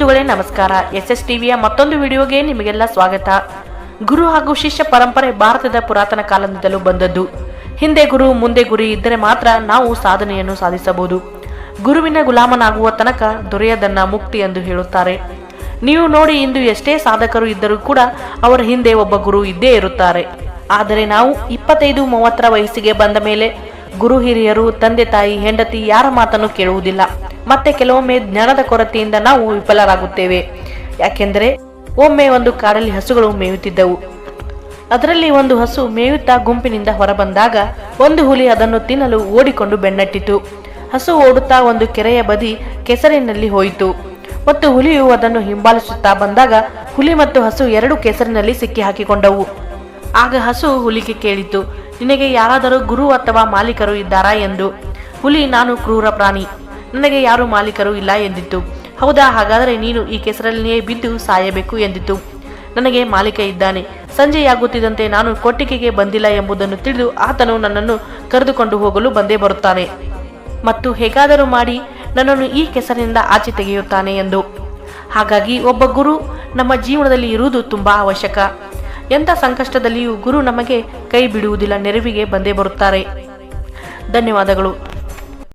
ಬಂಧುಗಳೇ, ನಮಸ್ಕಾರ. S S ಟಿವಿಯ ಮತ್ತೊಂದು ವಿಡಿಯೋಗೆ ನಿಮಗೆಲ್ಲ ಸ್ವಾಗತ. ಗುರು ಹಾಗೂ ಶಿಷ್ಯ ಪರಂಪರೆ ಭಾರತದ ಪುರಾತನ ಕಾಲದಿಂದಲೂ ಬಂದದ್ದು. ಹಿಂದೆ ಗುರು, ಮುಂದೆ ಗುರಿ ಇದ್ದರೆ ಮಾತ್ರ ನಾವು ಸಾಧನೆಯನ್ನು ಸಾಧಿಸಬಹುದು. ಗುರುವಿನ ಗುಲಾಮನಾಗುವ ತನಕ ದೊರೆಯದನ್ನ ಮುಕ್ತಿ ಎಂದು ಹೇಳುತ್ತಾರೆ. ನೀವು ನೋಡಿ ಇಂದು ಎಷ್ಟೇ ಸಾಧಕರು ಇದ್ದರೂ ಕೂಡ ಅವರ ಹಿಂದೆ ಒಬ್ಬ ಗುರು ಇದ್ದೇ ಇರುತ್ತಾರೆ. ಆದರೆ ನಾವು ಇಪ್ಪತ್ತೈದು, ಮೂವತ್ತರ ವಯಸ್ಸಿಗೆ ಬಂದ ಮೇಲೆ ಗುರು ಹಿರಿಯರು, ತಂದೆ ತಾಯಿ, ಹೆಂಡತಿ ಯಾರ ಮಾತನ್ನು ಕೇಳುವುದಿಲ್ಲ. ಮತ್ತೆ ಕೆಲವೊಮ್ಮೆ ಜ್ಞಾನದ ಕೊರತೆಯಿಂದ ನಾವು ವಿಫಲರಾಗುತ್ತೇವೆ. ಯಾಕೆಂದರೆ ಒಮ್ಮೆ ಒಂದು ಕಾಡಲ್ಲಿ ಹಸುಗಳು ಮೇಯುತ್ತಿದ್ದವು. ಅದರಲ್ಲಿ ಒಂದು ಹಸು ಮೇಯುತ್ತಾ ಗುಂಪಿನಿಂದ ಹೊರಬಂದಾಗ ಒಂದು ಹುಲಿ ಅದನ್ನು ತಿನ್ನಲು ಓಡಿಕೊಂಡು ಬೆನ್ನಟ್ಟಿತು. ಹಸು ಓಡುತ್ತಾ ಒಂದು ಕೆರೆಯ ಬದಿ ಕೆಸರಿನಲ್ಲಿ ಹೋಯಿತು. ಮತ್ತು ಹುಲಿಯು ಅದನ್ನು ಹಿಂಬಾಲಿಸುತ್ತಾ ಬಂದಾಗ ಹುಲಿ ಮತ್ತು ಹಸು ಎರಡು ಕೆಸರಿನಲ್ಲಿ ಸಿಕ್ಕಿ ಹಾಕಿಕೊಂಡವು ಆಗ ಹಸು ಹುಲಿಗೆ ಕೇಳಿತು, ನಿನಗೆ ಯಾರಾದರೂ ಗುರು ಅಥವಾ ಮಾಲೀಕರು ಇದ್ದಾರಾ ಎಂದು. ಹುಲಿ, ನಾನು ಕ್ರೂರ ಪ್ರಾಣಿ. ನನಗೆ ಯಾರು ಮಾಲೀಕರು ಇಲ್ಲ ಎಂದಿತ್ತು. ಹೌದಾ? ಹಾಗಾದರೆ ನೀನು ಈ ಕೆಸರಲ್ಲಿಯೇ ಬಿದ್ದು ಸಾಯಬೇಕು ಎಂದಿತು ನನಗೆ ಮಾಲೀಕ ಇದ್ದಾನೆ. ಸಂಜೆಯಾಗುತ್ತಿದ್ದಂತೆ ನಾನು ಕೊಟ್ಟಿಗೆಗೆ ಬಂದಿಲ್ಲ ಎಂಬುದನ್ನು ತಿಳಿದು ಆತನು ನನ್ನನ್ನು ಕರೆದುಕೊಂಡು ಹೋಗಲು ಬಂದೇ ಬರುತ್ತಾನೆ. ಮತ್ತು ಹೇಗಾದರೂ ಮಾಡಿ ನನ್ನನ್ನು ಈ ಕೆಸರಿನಿಂದ ಆಚೆ ತೆಗೆಯುತ್ತಾನೆ ಎಂದು. ಹಾಗಾಗಿ ಒಬ್ಬ ಗುರು ನಮ್ಮ ಜೀವನದಲ್ಲಿ ಇರುವುದು ತುಂಬಾ ಅವಶ್ಯಕ. ಎಂಥ ಸಂಕಷ್ಟದಲ್ಲಿಯೂ ಗುರು ನಮಗೆ ಕೈ ಬಿಡುವುದಿಲ್ಲ, ನೆರವಿಗೆ ಬಂದೇ ಬರುತ್ತಾರೆ. ಧನ್ಯವಾದಗಳು.